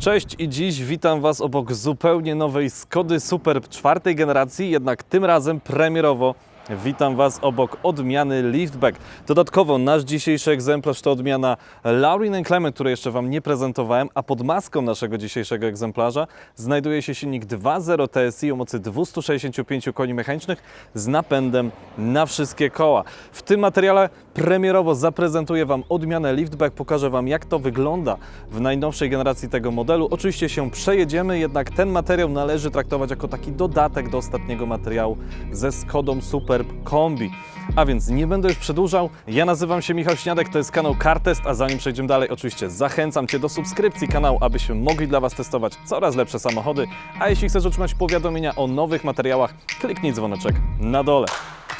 Cześć i dziś witam Was obok zupełnie nowej Skody Superb czwartej generacji, jednak tym razem premierowo witam Was obok odmiany Liftback. Dodatkowo nasz dzisiejszy egzemplarz to odmiana Laurin Clement, której jeszcze Wam nie prezentowałem, a pod maską naszego dzisiejszego egzemplarza znajduje się silnik 2.0 TSI o mocy 265 koni mechanicznych z napędem na wszystkie koła. W tym materiale premierowo zaprezentuję Wam odmianę Liftback, pokażę Wam jak to wygląda w najnowszej generacji tego modelu. Oczywiście się przejedziemy, jednak ten materiał należy traktować jako taki dodatek do ostatniego materiału ze Skodą Superb Kombi. A więc nie będę już przedłużał. Ja nazywam się Michał Śniadek, to jest kanał CarTest, a zanim przejdziemy dalej, oczywiście zachęcam Cię do subskrypcji kanału, abyśmy mogli dla Was testować coraz lepsze samochody. A jeśli chcesz otrzymać powiadomienia o nowych materiałach, kliknij dzwoneczek na dole.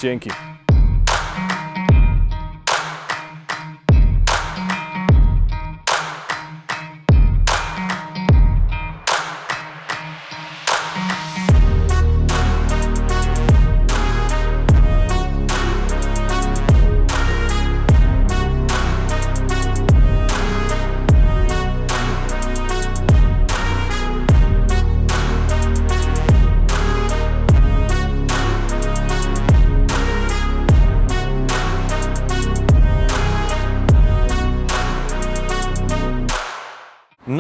Dzięki.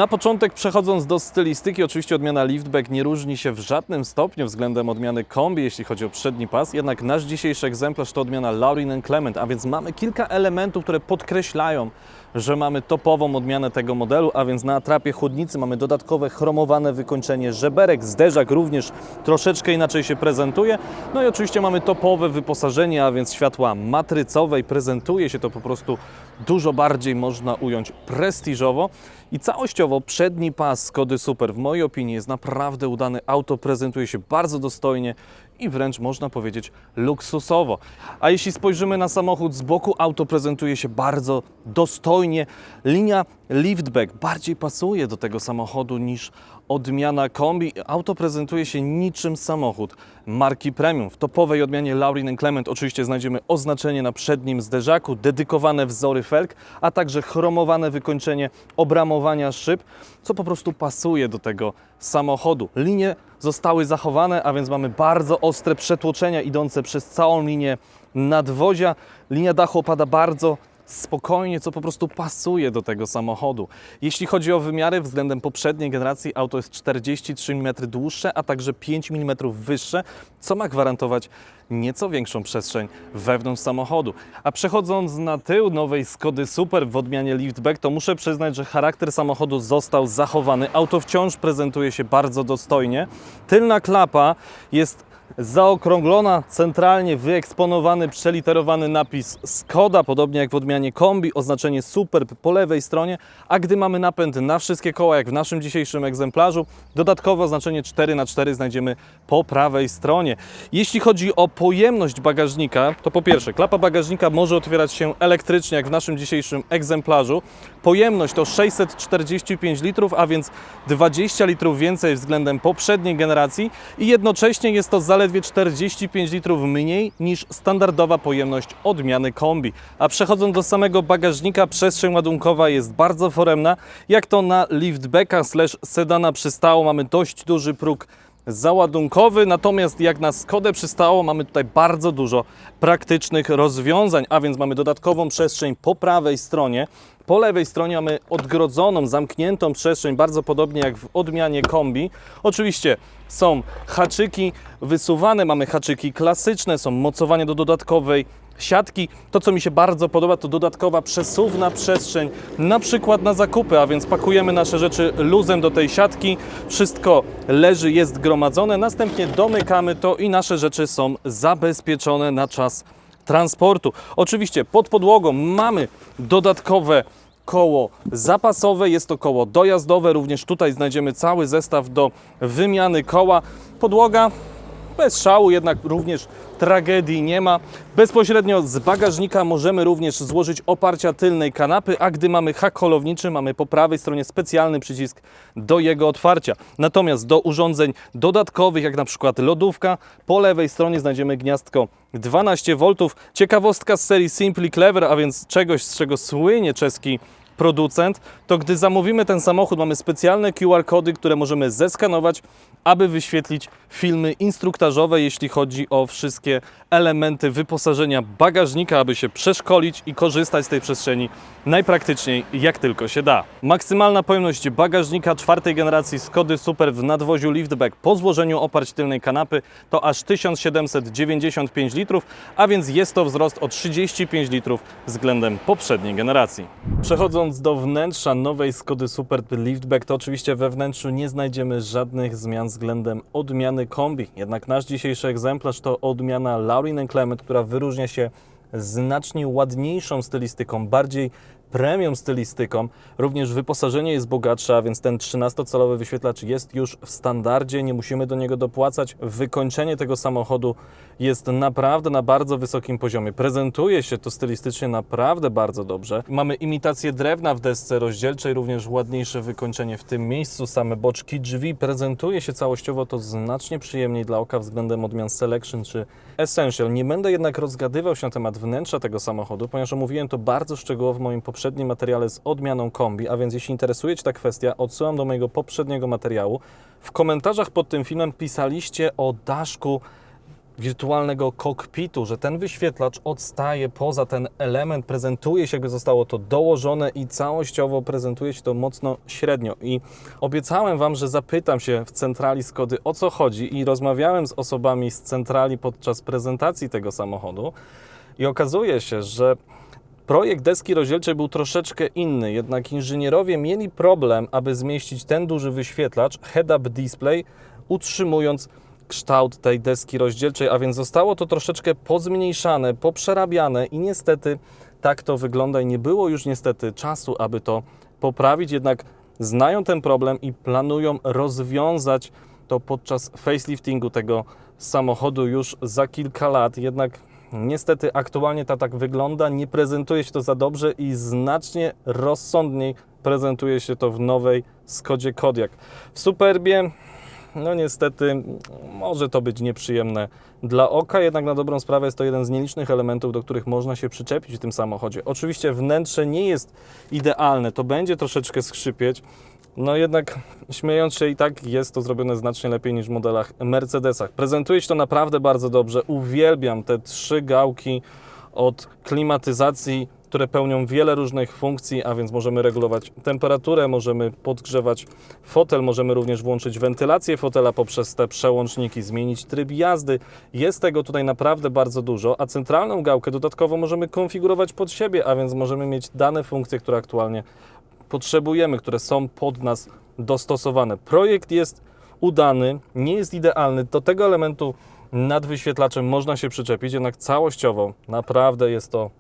Na początek przechodząc do stylistyki, oczywiście odmiana liftback nie różni się w żadnym stopniu względem odmiany kombi, jeśli chodzi o przedni pas, jednak nasz dzisiejszy egzemplarz to odmiana Laurin Clement, a więc mamy kilka elementów, które podkreślają, że mamy topową odmianę tego modelu, a więc na atrapie chłodnicy mamy dodatkowe chromowane wykończenie żeberek, zderzak również troszeczkę inaczej się prezentuje, no i oczywiście mamy topowe wyposażenie, a więc światła matrycowe i prezentuje się to po prostu dużo bardziej można ująć prestiżowo i całościowo przedni pas Skody Super w mojej opinii jest naprawdę udany. Auto prezentuje się bardzo dostojnie i wręcz można powiedzieć luksusowo. A jeśli spojrzymy na samochód z boku, auto prezentuje się bardzo dostojnie. Linia liftback bardziej pasuje do tego samochodu niż odmiana kombi. Auto prezentuje się niczym samochód marki premium. W topowej odmianie Laurin Clement oczywiście znajdziemy oznaczenie na przednim zderzaku, dedykowane wzory felg, a także chromowane wykończenie obramowania szyb, co po prostu pasuje do tego samochodu. Linie zostały zachowane, a więc mamy bardzo ostre przetłoczenia idące przez całą linię nadwozia. Linia dachu opada bardzo spokojnie, co po prostu pasuje do tego samochodu. Jeśli chodzi o wymiary względem poprzedniej generacji, auto jest 43 mm dłuższe, a także 5 mm wyższe, co ma gwarantować nieco większą przestrzeń wewnątrz samochodu. A przechodząc na tył nowej Skody Super w odmianie liftback, to muszę przyznać, że charakter samochodu został zachowany. Auto wciąż prezentuje się bardzo dostojnie. Tylna klapa jest zaokrąglona, centralnie wyeksponowany, przeliterowany napis Skoda, podobnie jak w odmianie kombi, oznaczenie Superb po lewej stronie, a gdy mamy napęd na wszystkie koła, jak w naszym dzisiejszym egzemplarzu, dodatkowe oznaczenie 4x4 znajdziemy po prawej stronie. Jeśli chodzi o pojemność bagażnika, to po pierwsze, klapa bagażnika może otwierać się elektrycznie, jak w naszym dzisiejszym egzemplarzu. Pojemność to 645 litrów, a więc 20 litrów więcej względem poprzedniej generacji i jednocześnie jest to zaledwie 45 litrów mniej niż standardowa pojemność odmiany kombi. A przechodząc do samego bagażnika, przestrzeń ładunkowa jest bardzo foremna. Jak to na liftbacka slash sedana przystało, mamy dość duży próg załadunkowy, natomiast jak na Skodę przystało, mamy tutaj bardzo dużo praktycznych rozwiązań, a więc mamy dodatkową przestrzeń po prawej stronie. Po lewej stronie mamy odgrodzoną, zamkniętą przestrzeń, bardzo podobnie jak w odmianie kombi. Oczywiście są haczyki wysuwane, mamy haczyki klasyczne, są mocowania do dodatkowej siatki. To, co mi się bardzo podoba, to dodatkowa przesuwna przestrzeń, na przykład na zakupy, a więc pakujemy nasze rzeczy luzem do tej siatki, wszystko leży, jest gromadzone, następnie domykamy to i nasze rzeczy są zabezpieczone na czas transportu. Oczywiście pod podłogą mamy dodatkowe koło zapasowe, jest to koło dojazdowe, również tutaj znajdziemy cały zestaw do wymiany koła. Podłoga bez szału, jednak również tragedii nie ma. Bezpośrednio z bagażnika możemy również złożyć oparcia tylnej kanapy, a gdy mamy hak holowniczy, mamy po prawej stronie specjalny przycisk do jego otwarcia. Natomiast do urządzeń dodatkowych, jak na przykład lodówka, po lewej stronie znajdziemy gniazdko 12 V. Ciekawostka z serii Simply Clever, a więc czegoś, z czego słynie czeski producent, to gdy zamówimy ten samochód, mamy specjalne QR-kody, które możemy zeskanować, aby wyświetlić filmy instruktażowe, jeśli chodzi o wszystkie elementy wyposażenia bagażnika, aby się przeszkolić i korzystać z tej przestrzeni najpraktyczniej, jak tylko się da. Maksymalna pojemność bagażnika czwartej generacji Skody Super w nadwoziu liftback po złożeniu oparć tylnej kanapy to aż 1795 litrów, a więc jest to wzrost o 35 litrów względem poprzedniej generacji. Przechodząc do wnętrza nowej Skody Super Liftback, to oczywiście we wnętrzu nie znajdziemy żadnych zmian względem odmiany kombi. Jednak nasz dzisiejszy egzemplarz to odmiana Laurin Clement, która wyróżnia się znacznie ładniejszą stylistyką, bardziej premium stylistyką. Również wyposażenie jest bogatsze, a więc ten 13-calowy wyświetlacz jest już w standardzie, nie musimy do niego dopłacać. Wykończenie tego samochodu jest naprawdę na bardzo wysokim poziomie. Prezentuje się to stylistycznie naprawdę bardzo dobrze. Mamy imitację drewna w desce rozdzielczej, również ładniejsze wykończenie w tym miejscu. Same boczki drzwi prezentuje się całościowo to znacznie przyjemniej dla oka względem odmian Selection czy Essential. Nie będę jednak rozgadywał się na temat wnętrza tego samochodu, ponieważ omówiłem to bardzo szczegółowo w moim poprzednim materiale z odmianą kombi, a więc jeśli interesuje Cię ta kwestia, odsyłam do mojego poprzedniego materiału. W komentarzach pod tym filmem pisaliście o daszku wirtualnego kokpitu, że ten wyświetlacz odstaje poza ten element, prezentuje się, jakby zostało to dołożone i całościowo prezentuje się to mocno średnio. I obiecałem Wam, że zapytam się w centrali Skody o co chodzi i rozmawiałem z osobami z centrali podczas prezentacji tego samochodu i okazuje się, że Projekt deski rozdzielczej był troszeczkę inny, jednak inżynierowie mieli problem, aby zmieścić ten duży wyświetlacz head-up display, utrzymując kształt tej deski rozdzielczej, a więc zostało to troszeczkę pozmniejszane, poprzerabiane i niestety tak to wygląda i nie było już niestety czasu, aby to poprawić, jednak znają ten problem i planują rozwiązać to podczas faceliftingu tego samochodu już za kilka lat, jednak Niestety aktualnie to tak wygląda, nie prezentuje się to za dobrze i znacznie rozsądniej prezentuje się to w nowej Skodzie Kodiaq. W Superbie, no niestety, może to być nieprzyjemne dla oka, jednak na dobrą sprawę jest to jeden z nielicznych elementów, do których można się przyczepić w tym samochodzie. Oczywiście wnętrze nie jest idealne, to będzie troszeczkę skrzypieć, no jednak śmiejąc się i tak jest to zrobione znacznie lepiej niż w modelach Mercedesach. Prezentuje się to naprawdę bardzo dobrze. Uwielbiam te trzy gałki od klimatyzacji, które pełnią wiele różnych funkcji, a więc możemy regulować temperaturę, możemy podgrzewać fotel, możemy również włączyć wentylację fotela poprzez te przełączniki, zmienić tryb jazdy. Jest tego tutaj naprawdę bardzo dużo, a centralną gałkę dodatkowo możemy konfigurować pod siebie, a więc możemy mieć dane funkcje, które aktualnie potrzebujemy, które są pod nas dostosowane. Projekt jest udany, nie jest idealny. Do tego elementu nad wyświetlaczem można się przyczepić, jednak całościowo naprawdę jest to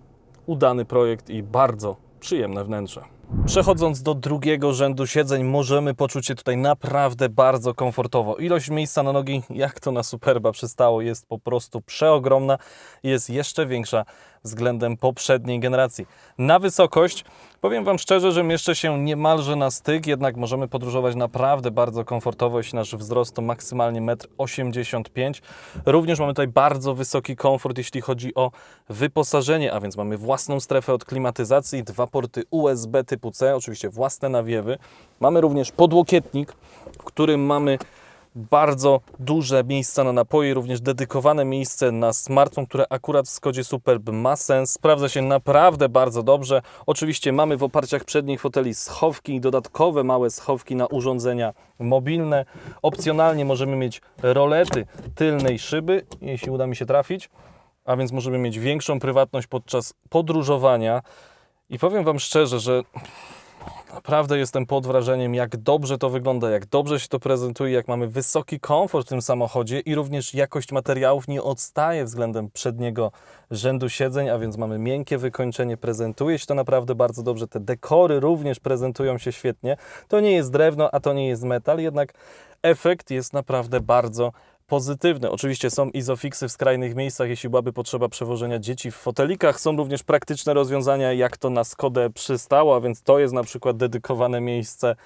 udany projekt i bardzo przyjemne wnętrze. Przechodząc do drugiego rzędu siedzeń, możemy poczuć się tutaj naprawdę bardzo komfortowo. Ilość miejsca na nogi, jak to na Superba przystało, jest po prostu przeogromna. Jest jeszcze większa względem poprzedniej generacji. Na wysokość powiem Wam szczerze, że mieszczę się niemalże na styk, jednak możemy podróżować naprawdę bardzo komfortowo, jeśli nasz wzrost to maksymalnie 1,85 m. Również mamy tutaj bardzo wysoki komfort, jeśli chodzi o wyposażenie, a więc mamy własną strefę od klimatyzacji, dwa porty USB typu C, oczywiście własne nawiewy. Mamy również podłokietnik, w którym mamy bardzo duże miejsca na napoje, również dedykowane miejsce na smartfon, które akurat w Skodzie Superb ma sens. Sprawdza się naprawdę bardzo dobrze. Oczywiście mamy w oparciach przednich foteli schowki i dodatkowe małe schowki na urządzenia mobilne. Opcjonalnie możemy mieć rolety tylnej szyby, jeśli uda mi się trafić, a więc możemy mieć większą prywatność podczas podróżowania. I powiem Wam szczerze, że Naprawdę jestem pod wrażeniem, jak dobrze to wygląda, jak dobrze się to prezentuje, jak mamy wysoki komfort w tym samochodzie i również jakość materiałów nie odstaje względem przedniego rzędu siedzeń, a więc mamy miękkie wykończenie, prezentuje się to naprawdę bardzo dobrze. Te dekory również prezentują się świetnie. To nie jest drewno, a to nie jest metal, jednak efekt jest naprawdę bardzo pozytywne. Oczywiście są izofixy w skrajnych miejscach, jeśli byłaby potrzeba przewożenia dzieci w fotelikach. Są również praktyczne rozwiązania, jak to na Skodę przystało, a więc to jest na przykład dedykowane miejsce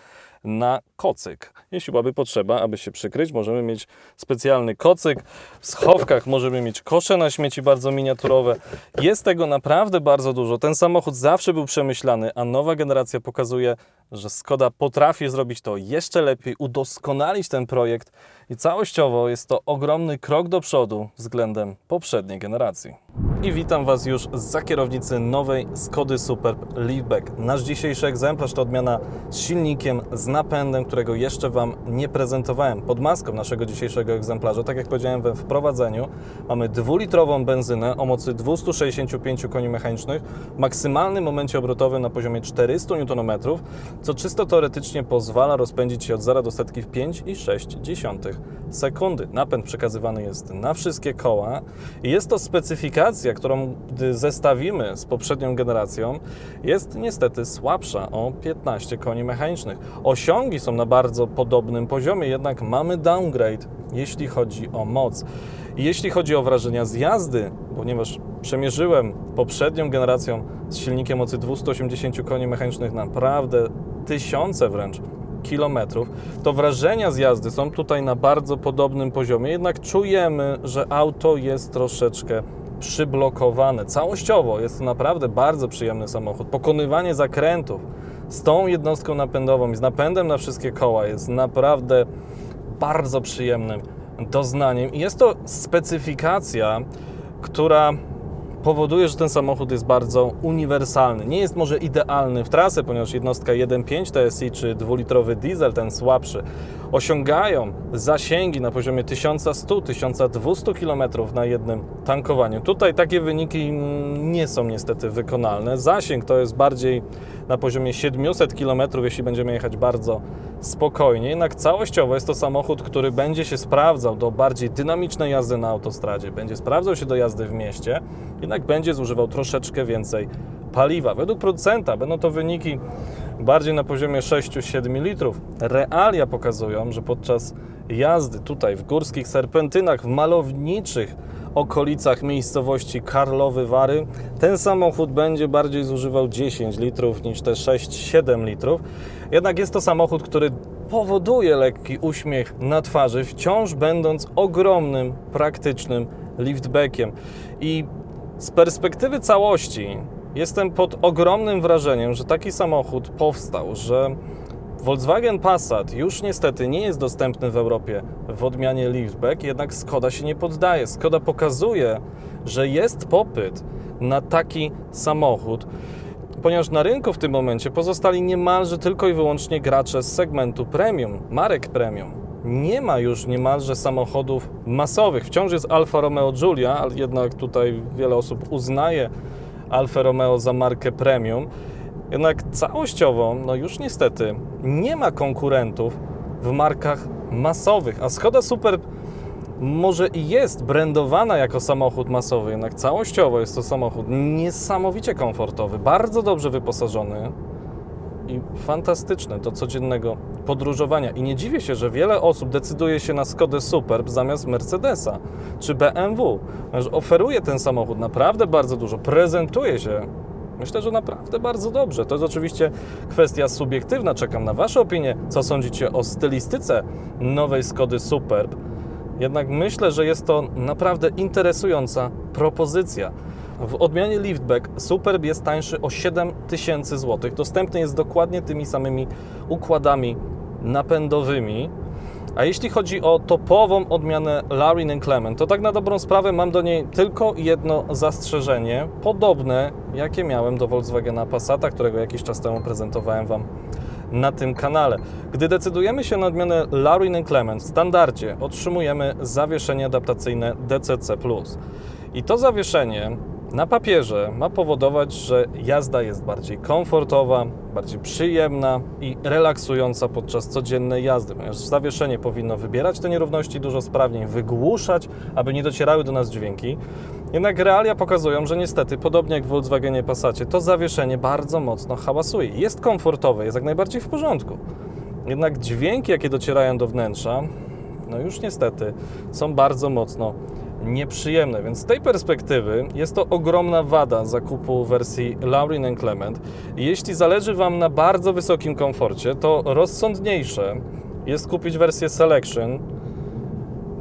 na kocyk. Jeśli byłaby potrzeba, aby się przykryć, możemy mieć specjalny kocyk. W schowkach możemy mieć kosze na śmieci bardzo miniaturowe. Jest tego naprawdę bardzo dużo. Ten samochód zawsze był przemyślany, a nowa generacja pokazuje, że Skoda potrafi zrobić to jeszcze lepiej, udoskonalić ten projekt i całościowo jest to ogromny krok do przodu względem poprzedniej generacji. I witam Was już za kierownicy nowej Skody Superb Liftback. Nasz dzisiejszy egzemplarz to odmiana z silnikiem, z napędem, którego jeszcze Wam nie prezentowałem. Pod maską naszego dzisiejszego egzemplarza, tak jak powiedziałem we wprowadzeniu, mamy dwulitrową benzynę o mocy 265 koni mechanicznych, w maksymalnym momencie obrotowym na poziomie 400 Nm, co czysto teoretycznie pozwala rozpędzić się od 0 do setki w 5,6 sekundy. Napęd przekazywany jest na wszystkie koła i jest to specyfikacja, którą gdy zestawimy z poprzednią generacją, jest niestety słabsza o 15 koni mechanicznych. Osiągi są na bardzo podobnym poziomie, jednak mamy downgrade, jeśli chodzi o moc. Jeśli chodzi o wrażenia z jazdy, ponieważ przemierzyłem poprzednią generacją z silnikiem mocy 280 koni mechanicznych naprawdę tysiące wręcz kilometrów, to wrażenia z jazdy są tutaj na bardzo podobnym poziomie, jednak czujemy, że auto jest troszeczkę przyblokowane. Całościowo jest to naprawdę bardzo przyjemny samochód. Pokonywanie zakrętów z tą jednostką napędową i z napędem na wszystkie koła jest naprawdę bardzo przyjemnym doznaniem. I jest to specyfikacja, która powoduje, że ten samochód jest bardzo uniwersalny. Nie jest może idealny w trasę, ponieważ jednostka 1.5 TSI czy dwulitrowy diesel, ten słabszy, osiągają zasięgi na poziomie 1100-1200 km na jednym tankowaniu. Tutaj takie wyniki nie są niestety wykonalne. Zasięg to jest bardziej na poziomie 700 km, jeśli będziemy jechać bardzo spokojnie. Jednak całościowo jest to samochód, który będzie się sprawdzał do bardziej dynamicznej jazdy na autostradzie, będzie sprawdzał się do jazdy w mieście, jednak będzie zużywał troszeczkę więcej paliwa. Według producenta będą to wyniki bardziej na poziomie 6-7 litrów. Realia pokazują, że podczas jazdy tutaj w górskich serpentynach, w malowniczych okolicach miejscowości Karlowy Wary, ten samochód będzie bardziej zużywał 10 litrów niż te 6-7 litrów. Jednak jest to samochód, który powoduje lekki uśmiech na twarzy, wciąż będąc ogromnym, praktycznym liftbackiem. I z perspektywy całości jestem pod ogromnym wrażeniem, że taki samochód powstał, że Volkswagen Passat już niestety nie jest dostępny w Europie w odmianie liftback, jednak Skoda się nie poddaje. Skoda pokazuje, że jest popyt na taki samochód, ponieważ na rynku w tym momencie pozostali niemalże tylko i wyłącznie gracze z segmentu premium, marek premium. Nie ma już niemalże samochodów masowych. Wciąż jest Alfa Romeo Giulia, ale jednak tutaj wiele osób uznaje Alfa Romeo za markę premium. Jednak całościowo, no już niestety, nie ma konkurentów w markach masowych, a Skoda Superb może i jest brandowana jako samochód masowy, jednak całościowo jest to samochód niesamowicie komfortowy, bardzo dobrze wyposażony i fantastyczny do codziennego podróżowania. I nie dziwię się, że wiele osób decyduje się na Skodę Superb zamiast Mercedesa czy BMW, oferuje ten samochód naprawdę bardzo dużo, prezentuje się Myślę, że naprawdę bardzo dobrze. To jest oczywiście kwestia subiektywna. Czekam na Wasze opinie. Co sądzicie o stylistyce nowej Skody Superb? Jednak myślę, że jest to naprawdę interesująca propozycja. W odmianie Liftback Superb jest tańszy o 7000 zł. Dostępny jest dokładnie tymi samymi układami napędowymi. A jeśli chodzi o topową odmianę Larin Clement, to tak na dobrą sprawę mam do niej tylko jedno zastrzeżenie, podobne jakie miałem do Volkswagena Passata, którego jakiś czas temu prezentowałem Wam na tym kanale. Gdy decydujemy się na odmianę Larin Clement, w standardzie otrzymujemy zawieszenie adaptacyjne DCC+. I to zawieszenie na papierze ma powodować, że jazda jest bardziej komfortowa, bardziej przyjemna i relaksująca podczas codziennej jazdy, ponieważ zawieszenie powinno wybierać te nierówności dużo sprawniej, wygłuszać, aby nie docierały do nas dźwięki. Jednak realia pokazują, że niestety, podobnie jak w Volkswagenie Passacie, to zawieszenie bardzo mocno hałasuje. Jest komfortowe, jest jak najbardziej w porządku. Jednak dźwięki, jakie docierają do wnętrza, no już niestety są bardzo mocno nieprzyjemne, więc z tej perspektywy jest to ogromna wada zakupu wersji Laurin Clement. Jeśli zależy Wam na bardzo wysokim komforcie, to rozsądniejsze jest kupić wersję Selection,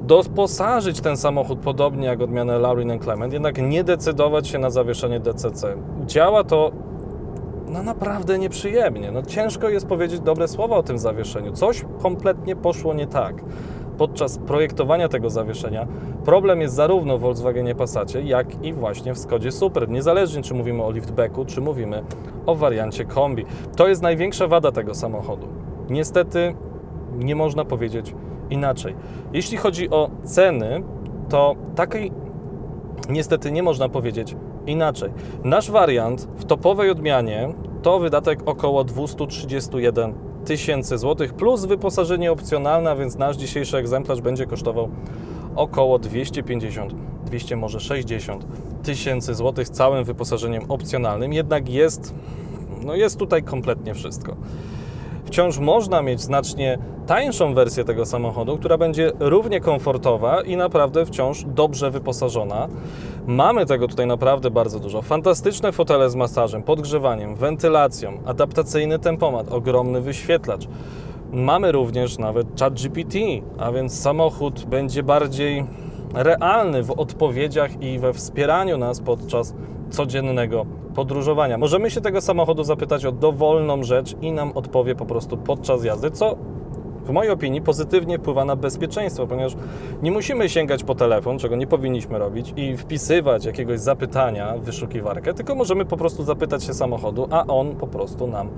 doposażyć ten samochód podobnie jak odmianę Laurin Clement, jednak nie decydować się na zawieszenie DCC. Działa to no naprawdę nieprzyjemnie. No ciężko jest powiedzieć dobre słowa o tym zawieszeniu. Coś kompletnie poszło nie tak. Podczas projektowania tego zawieszenia problem jest zarówno w Volkswagenie Passacie, jak i właśnie w Skodzie Superb. Niezależnie czy mówimy o liftbacku, czy mówimy o wariancie kombi. To jest największa wada tego samochodu. Niestety nie można powiedzieć inaczej. Jeśli chodzi o ceny, to takiej niestety nie można powiedzieć inaczej. Nasz wariant w topowej odmianie to wydatek około 231 tysięcy złotych plus wyposażenie opcjonalne, więc nasz dzisiejszy egzemplarz będzie kosztował około 250, 200 może 60 tysięcy złotych z całym wyposażeniem opcjonalnym. Jednak jest, no jest tutaj kompletnie wszystko wciąż można mieć znacznie tańszą wersję tego samochodu, która będzie równie komfortowa i naprawdę wciąż dobrze wyposażona. Mamy tego tutaj naprawdę bardzo dużo. Fantastyczne fotele z masażem, podgrzewaniem, wentylacją, adaptacyjny tempomat, ogromny wyświetlacz. Mamy również nawet chat GPT, a więc samochód będzie bardziej realny w odpowiedziach i we wspieraniu nas podczas codziennego podróżowania. Możemy się tego samochodu zapytać o dowolną rzecz i nam odpowie po prostu podczas jazdy, co w mojej opinii pozytywnie wpływa na bezpieczeństwo, ponieważ nie musimy sięgać po telefon, czego nie powinniśmy robić, i wpisywać jakiegoś zapytania w wyszukiwarkę, tylko możemy po prostu zapytać się samochodu, a on po prostu nam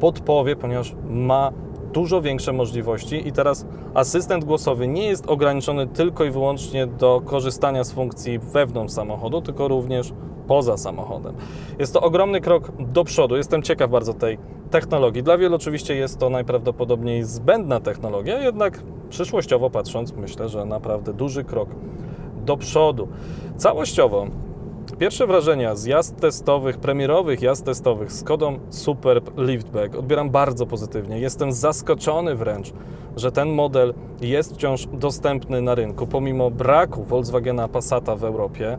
podpowie, ponieważ ma dużo większe możliwości i teraz asystent głosowy nie jest ograniczony tylko i wyłącznie do korzystania z funkcji wewnątrz samochodu, tylko również poza samochodem. Jest to ogromny krok do przodu. Jestem ciekaw bardzo tej technologii. Dla wielu oczywiście jest to najprawdopodobniej zbędna technologia, jednak przyszłościowo patrząc, myślę, że naprawdę duży krok do przodu. Całościowo Pierwsze wrażenia z jazd testowych, premierowych jazd testowych z Kodą Superb Liftback odbieram bardzo pozytywnie. Jestem zaskoczony wręcz, że ten model jest wciąż dostępny na rynku, pomimo braku Volkswagena Passata w Europie.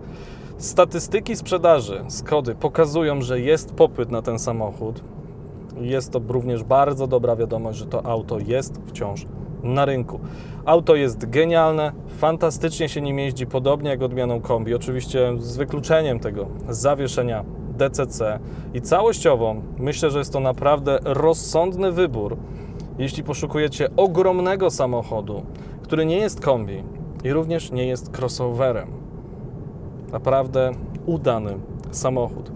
Statystyki sprzedaży Skody pokazują, że jest popyt na ten samochód. Jest to również bardzo dobra wiadomość, że to auto jest wciąż na rynku. Auto jest genialne, fantastycznie się nim jeździ, podobnie jak odmianą kombi, oczywiście z wykluczeniem tego zawieszenia DCC i całościowo myślę, że jest to naprawdę rozsądny wybór, jeśli poszukujecie ogromnego samochodu, który nie jest kombi i również nie jest crossoverem. Naprawdę udany samochód.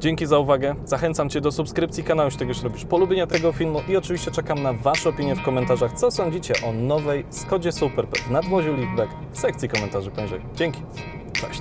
Dzięki za uwagę. Zachęcam Cię do subskrypcji kanału, jeśli tego robisz, polubienia tego filmu i oczywiście czekam na Wasze opinie w komentarzach, co sądzicie o nowej Skodzie Superb w nadwoziu Liftback w sekcji komentarzy poniżej. Dzięki. Cześć.